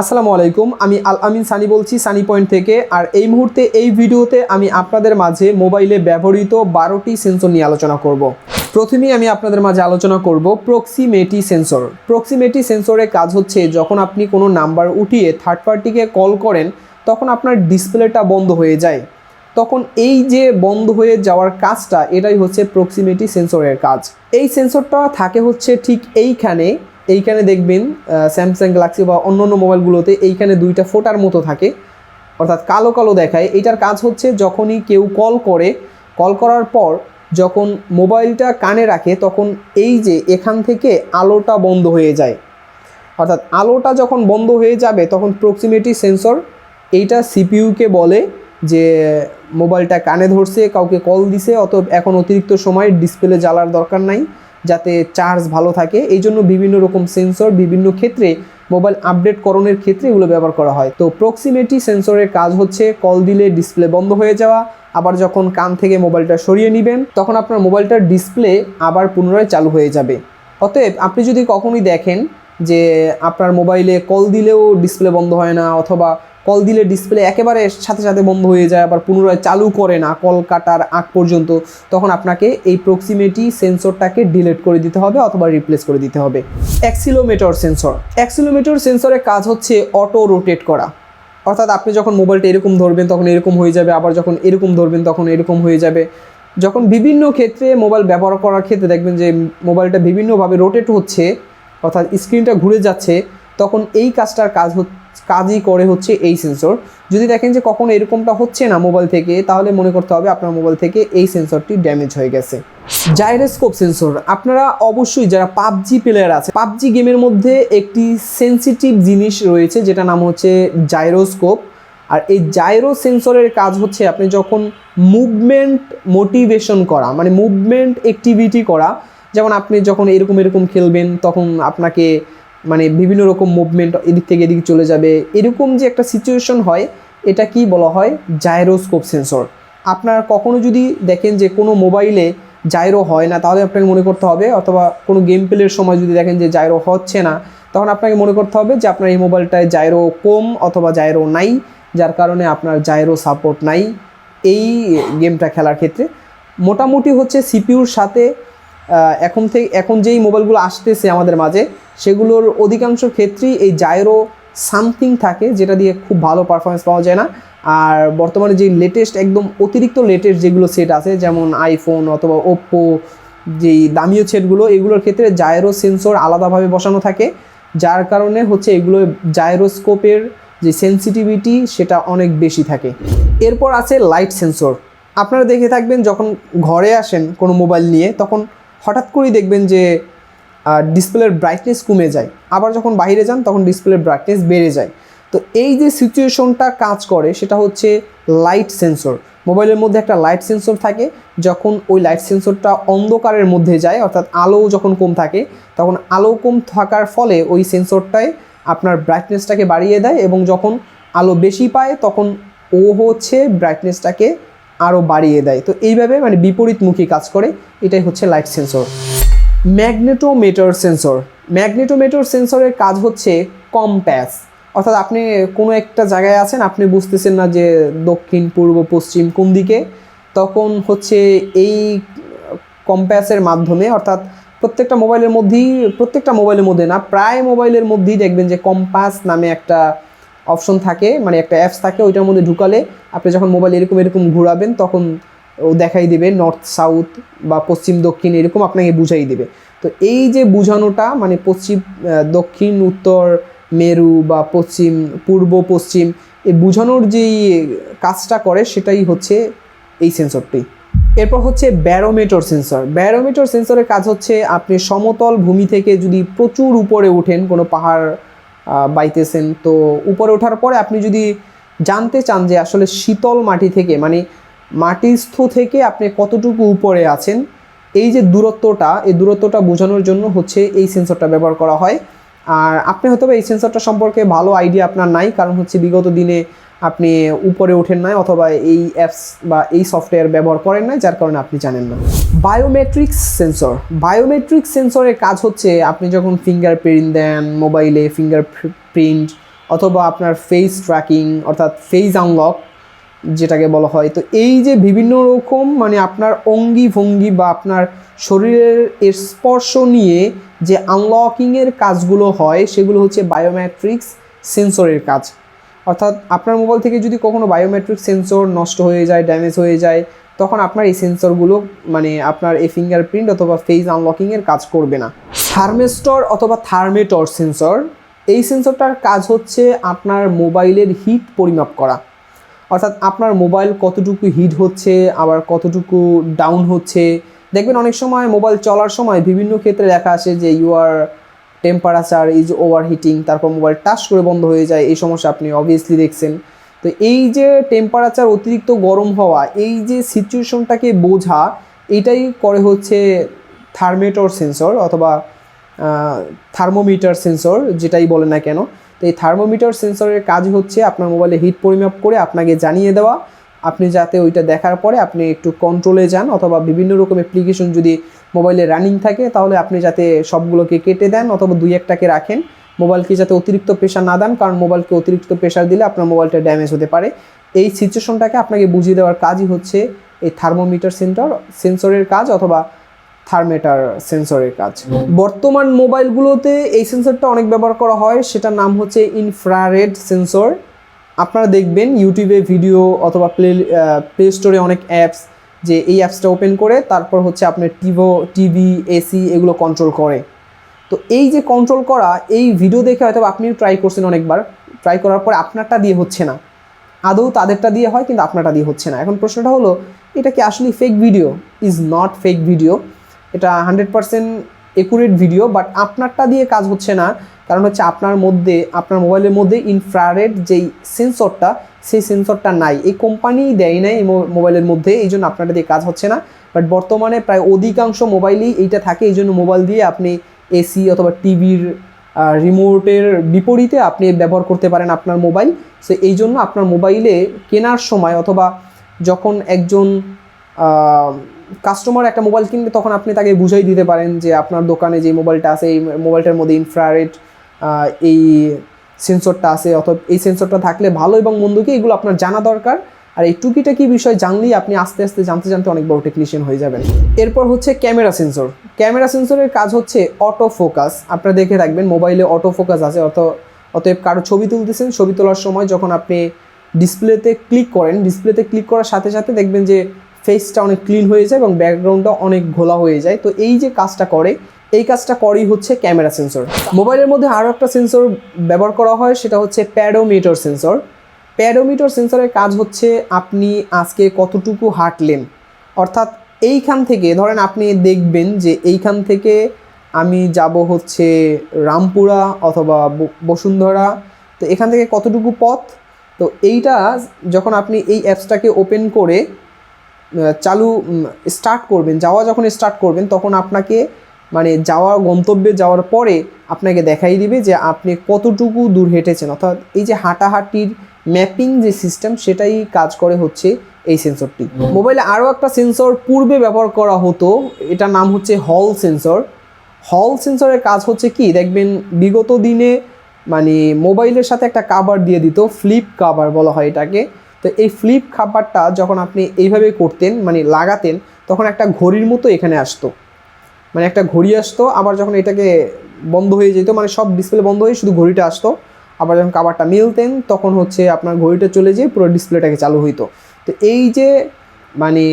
আসসালামু আলাইকুম, আমি আল আমিন সানি বলছি, সানি পয়েন্ট থেকে। আর এই মুহূর্তে, এই ভিডিওতে আমি আপনাদের মাঝে মোবাইলে ব্যবহৃত বারোটি সেন্সর নিয়ে আলোচনা করব। প্রথমেই আমি আপনাদের মাঝে আলোচনা করব প্রক্সিমেটি সেন্সর। প্রক্সিমেটি সেন্সরের কাজ হচ্ছে, যখন আপনি কোনো নাম্বার উঠিয়ে থার্ড পার্টিকে কল করেন, তখন আপনার ডিসপ্লেটা বন্ধ হয়ে যায়। তখন এই যে বন্ধ হয়ে যাওয়ার কাজটা, এটাই হচ্ছে প্রক্সিমেটি সেন্সরের কাজ। এই সেন্সরটা থাকে হচ্ছে ঠিক এইখানে এইখানে দেখবেন স্যামসাং গ্যালাক্সি বা অন্য অন্য মোবাইলগুলোতে এইখানে দুইটা ফোটার মতো থাকে। অর্থাৎ কালো কালো দেখায়। এটার কাজ হচ্ছে যখনই কেউ কল করে কল করার পর যখন মোবাইলটা কানে রাখে, তখন এই যে এখান থেকে আলোটা বন্ধ হয়ে যায়। অর্থাৎ আলোটা যখন বন্ধ হয়ে যাবে, তখন প্রক্সিমেটি সেন্সর এইটা সিপিইউকে বলে যে, মোবাইলটা কানে ধরছে, কাউকে কল দিছে অত এখন অতিরিক্ত সময় ডিসপ্লে জ্বালার দরকার নাই। যাতে চার্জ ভালো থাকে। এই জন্য বিভিন্ন রকম সেন্সর বিভিন্ন ক্ষেত্রে মোবাইল আপডেট করণের ক্ষেত্রে এগুলো ব্যবহার করা হয়। তো প্রক্সিমেটি সেন্সরের কাজ হচ্ছে কল দিলে ডিসপ্লে বন্ধ হয়ে যাওয়া। আবার যখন কান থেকে মোবাইলটা সরিয়ে নেবেন, তখন আপনার মোবাইলটার ডিসপ্লে আবার পুনরায় চালু হয়ে যাবে। অতএব আপনি যদি কখনোই দেখেন যে আপনার মোবাইলে কল দিলেও ডিসপ্লে বন্ধ হয় না, অথবা কল দিলে ডিসপ্লে একেবারে সাথে সাথে বন্ধ হয়ে যায়, আবার পুনরায় চালু করে না কল কাটার আগ পর্যন্ত, তখন আপনাকে এই প্রক্সিমেটি সেন্সরটাকে ডিলিট করে দিতে হবে অথবা রিপ্লেস করে দিতে হবে। অ্যাক্সিলোমিটার সেন্সর অ্যাক্সিলোমিটার সেন্সরের কাজ হচ্ছে অটো রোটেট করা। অর্থাৎ আপনি যখন মোবাইলটা এরকম ধরবেন, তখন এরকম হয়ে যাবে, আবার যখন এরকম ধরবেন, তখন এরকম হয়ে যাবে। যখন বিভিন্ন ক্ষেত্রে মোবাইল ব্যবহার করার ক্ষেত্রে দেখবেন যে মোবাইলটা বিভিন্নভাবে রোটেট হচ্ছে, অর্থাৎ স্ক্রিনটা ঘুরে যাচ্ছে, তখন এই কাজটার কাজ হচ্ছে কাজই করে হচ্ছে এই সেন্সর যদি দেখেন যে কখনো এরকমটা হচ্ছে না মোবাইল থেকে, তাহলে মনে করতে হবে আপনার মোবাইল থেকে এই সেন্সরটি ড্যামেজ হয়ে গেছে। জাইরোস্কোপ সেন্সর আপনারা অবশ্যই যারা পাবজি প্লেয়ার আছে, পাবজি গেমের মধ্যে একটি সেন্সিটিভ জিনিস রয়েছে যেটা নাম হচ্ছে জাইরোস্কোপ আর এই জাইরো সেন্সরের কাজ হচ্ছে আপনি যখন মুভমেন্ট মোটিভেশন করা মানে মুভমেন্ট অ্যাক্টিভিটি করা, যেমন আপনি যখন এরকম এরকম খেলবেন, তখন আপনাকে মানে বিভিন্ন রকম মুভমেন্ট এদিক থেকে এদিকে চলে যাবে। এরকম যে একটা সিচুয়েশন হয়, এটা কি বলা হয়? জাইরোস্কোপ সেন্সর আপনার কখনো যদি দেখেন যে কোনো মোবাইলে জাইরো হয় না, তাহলে আপনাকে মনে করতে হবে, অথবা কোনো গেম প্লের সময় যদি দেখেন যে জাইরো হচ্ছে না, তখন আপনাকে মনে করতে হবে যে আপনার এই মোবাইলটায় জাইরো কম অথবা জাইরো নাই, যার কারণে আপনার জাইরো সাপোর্ট নাই এই গেমটা খেলার ক্ষেত্রে। মোটামুটি হচ্ছে সিপিউর সাথে এখন থেকে এখন যেই মোবাইলগুলো আসতেছে আমাদের মাঝে, সেগুলোর অধিকাংশ ক্ষেত্রেই এই জায়রো সামথিং থাকে, যেটা দিয়ে খুব ভালো পারফরমেন্স পাওয়া যায় না। আর বর্তমানে যে লেটেস্ট একদম অতিরিক্ত লেটেস্ট যেগুলো সেট আছে, যেমন আইফোন অথবা ওপ্পো যেই দামিও সেটগুলো, এগুলোর ক্ষেত্রে জাইরো সেন্সর আলাদাভাবে বসানো থাকে। যার কারণে হচ্ছে এগুলো জায়রোস্কোপের যে সেন্সিটিভিটি সেটা অনেক বেশি থাকে। এরপর আছে লাইট সেন্সর আপনারা দেখে থাকবেন, যখন ঘরে আসেন কোনো মোবাইল নিয়ে, তখন হঠাৎ করেই দেখবেন যে ডিসপ্লের ব্রাইটনেস কমে যায়। আবার যখন বাইরে যান, তখন ডিসপ্লের ব্রাইটনেস বেড়ে যায়। তো এই যে সিচুয়েশনটা কাজ করে, সেটা হচ্ছে লাইট সেন্সর মোবাইলের মধ্যে একটা লাইট সেন্সর থাকে, যখন ওই লাইট সেন্সরটা অন্ধকারের মধ্যে যায়, অর্থাৎ আলো যখন কম থাকে, তখন আলো কম থাকার ফলে ওই সেন্সরটায় আপনার ব্রাইটনেসটাকে বাড়িয়ে দেয় এবং যখন আলো বেশি পায়, তখন ও হচ্ছে ব্রাইটনেসটাকে আরও বাড়িয়ে দেয়। তো এইভাবে মানে বিপরীতমুখী কাজ করে, এটাই হচ্ছে light sensor magnetometer sensor magnetometer সেন্সরের কাজ হচ্ছে কম্প্যাস অর্থাৎ আপনি কোনো একটা জায়গায় আছেন, আপনি বুঝতেছেন না যে দক্ষিণ, পূর্ব, পশ্চিম কোন দিকে, তখন হচ্ছে এই কম্প্যাসের মাধ্যমে, অর্থাৎ প্রত্যেকটা মোবাইলের মধ্যেই, প্রত্যেকটা মোবাইলের মধ্যে না, প্রায় মোবাইলের মধ্যেই দেখবেন যে কম্পাস নামে একটা অপশন থাকে মানে একটা অ্যাপস থাকে, ওইটার মধ্যে ঢুকালে আপনি যখন মোবাইল এরকম এরকম ঘোরাবেন, তখন ও দেখাই দেবে নর্থ সাউথ বা পশ্চিম, দক্ষিণ, এরকম আপনাকে বুঝাই দেবে। তো এই যে বোঝানোটা মানে পশ্চিম দক্ষিণ, উত্তর, মেরু বা পশ্চিম, পূর্ব, পশ্চিম, এই বোঝানোর যেই কাজটা করে সেটাই হচ্ছে এই সেন্সরটি এরপর হচ্ছে ব্যারোমিটার সেন্সর ব্যারোমিটার সেন্সরের কাজ হচ্ছে আপনি সমতল ভূমি থেকে যদি প্রচুর উপরে ওঠেন কোনো পাহাড় বাইতেছেন। তো উপরে ওঠার পরে আপনি যদি জানতে চান যে আসলে শীতল মাটি থেকে মানে মাটিস্থ থেকে আপনি কতটুকু উপরে আছেন, এই যে দূরত্বটা, এই দূরত্বটা বোঝানোর জন্য হচ্ছে এই সেন্সরটা ব্যবহার করা হয়। আর আপনি হয়তো এই সেন্সরটা সম্পর্কে ভালো আইডিয়া আপনার নাই, কারণ হচ্ছে বিগত দিনে আপনি উপরে ওঠেন নাই অথবা এই অ্যাপস বা এই সফটওয়্যার ব্যবহার করেন নাই, যার কারণে আপনি জানেন না। বায়োমেট্রিক্স সেন্সর বায়োমেট্রিক সেন্সরের কাজ হচ্ছে আপনি যখন ফিঙ্গার প্রিন্ট দেন মোবাইলে ফিঙ্গার প্রিন্ট অথবা আপনার ফেস ট্র্যাকিং অর্থাৎ ফেস আনলক যেটাকে বলা হয়। তো এই যে বিভিন্ন রকম মানে আপনার অঙ্গি ভঙ্গি বা আপনার শরীরের স্পর্শ নিয়ে যে আনলকিংয়ের কাজগুলো হয়, সেগুলো হচ্ছে বায়োমেট্রিক্স সেন্সরের কাজ। অর্থাৎ আপনার মোবাইল থেকে যদি কখনো বায়োমেট্রিক সেন্সর নষ্ট হয়ে যায় ড্যামেজ হয়ে যায়, তখন আপনার এই সেন্সরগুলো মানে আপনার এই ফিঙ্গারপ্রিন্ট অথবা ফেস আনলকিংয়ের কাজ করবে না। থার্মেস্টর অথবা থার্মেটর সেন্সর এই সেন্সরটার কাজ হচ্ছে আপনার মোবাইলের হিট পরিমাপ করা। অর্থাৎ আপনার মোবাইল কতটুকু হিট হচ্ছে, আবার কতটুকু ডাউন হচ্ছে। দেখবেন অনেক সময় মোবাইল চলার সময় বিভিন্ন ক্ষেত্রে লেখা আসে যে you are temperature is overheating তারপর মোবাইল টাচ করে বন্ধ হয়ে যায়, এই সমস্যা আপনি অবভিয়াসলি দেখছেন। তো এই যে টেম্পারেচার অতিরিক্ত গরম হওয়া, এই যে সিচুয়েশনটাকে বোঝা, এটাই করে হচ্ছে থার্মেটর সেন্সর অথবা থার্মোমিটার সেন্সর যেটাই বলে না কেন তো এই থার্মোমিটার সেন্সরের কাজ হচ্ছে আপনার মোবাইলে হিট পরিমাপ করে আপনাকে জানিয়ে দেওয়া। আপনি যাতে ওইটা দেখার পরে আপনি একটু কন্ট্রোলে যান অথবা বিভিন্ন রকম অ্যাপ্লিকেশন যদি মোবাইলে রানিং থাকে, তাহলে আপনি যাতে সবগুলোকে কেটে দেন অথবা দুই একটাকে রাখেন। মোবাইলকে যাতে অতিরিক্ত প্রেশার না দেন, কারণ মোবাইলকে অতিরিক্ত প্রেশার দিলে আপনার মোবাইলটা ড্যামেজ হতে পারে। এই সিচুয়েশনটাকে আপনাকে বুঝিয়ে দেওয়ার কাজই হচ্ছে এই থার্মোমিটার সেন্সর সেন্সরের কাজ অথবা থার্মেটার সেন্সরের কাজ। বর্তমান মোবাইলগুলোতে এই সেন্সরটা অনেক ব্যবহার করা হয়, সেটার নাম হচ্ছে ইনফ্রারেড সেন্সর। আপনারা দেখবেন ইউটিউবে ভিডিও অথবা প্লে প্লে স্টোরে অনেক অ্যাপস যে এই অ্যাপসটা ওপেন করে, তারপর হচ্ছে আপনার টিভো, টিভি, এসি এগুলো কন্ট্রোল করে। তো এই যে কন্ট্রোল করা, এই ভিডিও দেখে হয়তো আপনিও ট্রাই করছেন অনেকবার ট্রাই করার পরে আপনারটা দিয়ে হচ্ছে না। আদৌ তাদেরটা দিয়ে হয়, কিন্তু আপনারটা দিয়ে হচ্ছে না। এখন প্রশ্নটা হলো, এটা কি আসলে fake video is not fake video এটা hundred percent accurate video but আপনারটা দিয়ে কাজ হচ্ছে না। কারণ হচ্ছে আপনার মধ্যে, আপনার মোবাইলের মধ্যে ইনফ্রারেড যেই সেন্সরটা সেই সেন্সরটা নাই। এই কোম্পানি দেয় নাই এই মোবাইলের মধ্যে, এই জন্য আপনারটা দিয়ে কাজ হচ্ছে না। বাট বর্তমানে প্রায় অধিকাংশ মোবাইলেই এইটা থাকে, এই জন্য মোবাইল দিয়ে আপনি এসি অথবা টিভির রিমোটের বিপরীতে আপনি ব্যবহার করতে পারেন আপনার মোবাইল। সো এই জন্য আপনার মোবাইলে কেনার সময় অথবা যখন একজন কাস্টমার একটা মোবাইল কিনবে তখন আপনি তাকে বুঝাই দিতে পারেন যে আপনার দোকানে যে মোবাইলটা আছে, এই মোবাইলটার মধ্যে ইনফ্রারেড এই সেন্সরটা আছে, অথবা এই সেন্সরটা থাকলে ভালো এবং মন্দ কি এগুলো আপনার জানা দরকার। আর এই টুকিটা কি বিষয় জানলেই আপনি আস্তে আস্তে জানতে জানতে অনেক বড় টেকনিশিয়ান হয়ে যাবেন। এরপর হচ্ছে ক্যামেরা সেন্সর ক্যামেরা সেন্সরের কাজ হচ্ছে অটো ফোকাস আপনারা দেখে রাখবেন মোবাইলে অটো ফোকাস আছে, অত অতএব কারও ছবি তুলতেছেন, ছবি তোলার সময় যখন আপনি ডিসপ্লেতে ক্লিক করেন ডিসপ্লেতে ক্লিক করার সাথে সাথে দেখবেন যে ফেসটা অনেক ক্লিন হয়ে যায় এবং ব্যাকগ্রাউন্ডটা অনেক ঘোলা হয়ে যায়। তো এই যে কাজটা করে, এই কাজটা করেই হচ্ছে ক্যামেরা সেন্সর মোবাইলের মধ্যে আরও একটা সেন্সর ব্যবহার করা হয়, সেটা হচ্ছে প্যাডোমিটার সেন্সর প্যাডোমিটার সেন্সরের কাজ হচ্ছে আপনি আজকে কতটুকু হাঁটলেন? অর্থাৎ এইখান থেকে, ধরেন আপনি দেখবেন যে এইখান থেকে আমি যাব হচ্ছে রামপুরা অথবা বসুন্ধরা, তো এখান থেকে কতটুকু পথ? তো এইটা যখন আপনি এই অ্যাপসটাকে ওপেন করে চালু স্টার্ট করবেন। যাওয়া যখন স্টার্ট করবেন, তখন আপনাকে মানে যাওয়া, গন্তব্যে যাওয়ার পরে আপনাকে দেখাই দিবে যে আপনি কতটুকু দূর হেঁটেছেন। অর্থাৎ এই যে হাঁটাহাঁটির ম্যাপিং যে সিস্টেম সেটাই কাজ করে হচ্ছে এই সেন্সরটি মোবাইলে আরও একটা সেন্সর পূর্বে ব্যবহার করা হতো, এটার নাম হচ্ছে হল সেন্সর হল সেন্সরের কাজ হচ্ছে কি? দেখবেন বিগত দিনে মানে মোবাইলের সাথে একটা কাভার দিয়ে দিত ফ্লিপ কাভার বলা হয় এটাকে। তো এই ফ্লিপ খাবারটা যখন আপনি এইভাবে করতেন মানে লাগাতেন, তখন একটা ঘড়ির মতো এখানে আসতো। মানে একটা ঘড়ি আসতো, আবার যখন এটাকে বন্ধ হয়ে যেত মানে সব ডিসপ্লে বন্ধ হয়ে শুধু ঘড়িটা আসতো, আবার যখন কাভারটা মিলতেন, তখন হচ্ছে আপনার ঘড়িটা চলে যেয়ে পুরো ডিসপ্লেটাকে চালু হইতো। তো এই যে মানে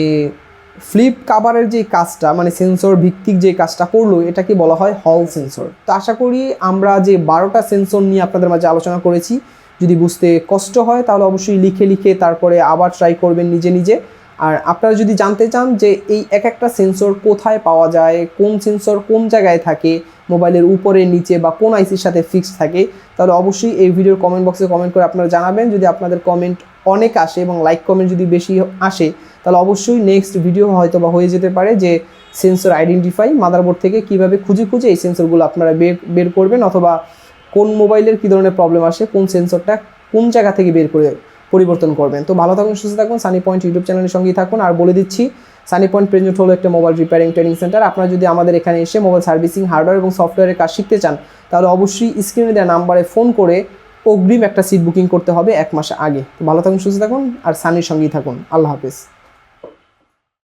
ফ্লিপ কাভারের যে কাজটা মানে সেন্সর ভিত্তিক যে কাজটা করল, এটাকে বলা হয় হল সেন্সর তো আশা করি আমরা যে বারোটা সেন্সর নিয়ে আপনাদের মাঝে আলোচনা করেছি যদি বুঝতে কষ্ট হয়, তাহলে অবশ্যই লিখে লিখে তারপরে আবার ট্রাই করবেন নিজে নিজে। আর আপনারা যদি জানতে চান যে এই এক একটা সেন্সর কোথায় পাওয়া যায়, কোন সেন্সর কোন জায়গায় থাকে মোবাইলের উপরে, নিচে বা কোন আইসির সাথে ফিক্সড থাকে, তাহলে অবশ্যই এই ভিডিওর কমেন্ট বক্সে কমেন্ট করে আপনারা জানাবেন। যদি আপনাদের কমেন্ট অনেক আসে এবং লাইক কমেন্ট যদি বেশি আসে, তাহলে অবশ্যই নেক্সট ভিডিও হয়তো বা হয়ে যেতে পারে যে সেন্সর আইডেন্টিফাই মাদারবোর্ড থেকে কীভাবে খুঁজে খুঁজে এই সেন্সরগুলো আপনারা বের বের করবেন অথবা কোন মোবাইলের কী ধরনের প্রবলেম আসে, কোন সেন্সরটা কোন জায়গা থেকে বের করে পরিবর্তন করবেন। তো ভালো থাকুন, সুস্থ থাকুন সানি পয়েন্ট ইউটিউব চ্যানেলের সঙ্গেই থাকুন। আর বলে দিচ্ছি সানি পয়েন্ট প্রেজেন্ট হলো একটা মোবাইল রিপেয়ারিং ট্রেনিং সেন্টার আপনারা যদি আমাদের এখানে এসে মোবাইল সার্ভিসিং হার্ডওয়্যার এবং সফটওয়্যারের কাজ শিখতে চান, তাহলে অবশ্যই স্ক্রিনে দেওয়া নাম্বারে ফোন করে অগ্রিম একটা সিট বুকিং করতে হবে এক মাস আগে। তো ভালো থাকুন, সুস্থ থাকুন, আর সানির সঙ্গেই থাকুন। আল্লাহ হাফিজ।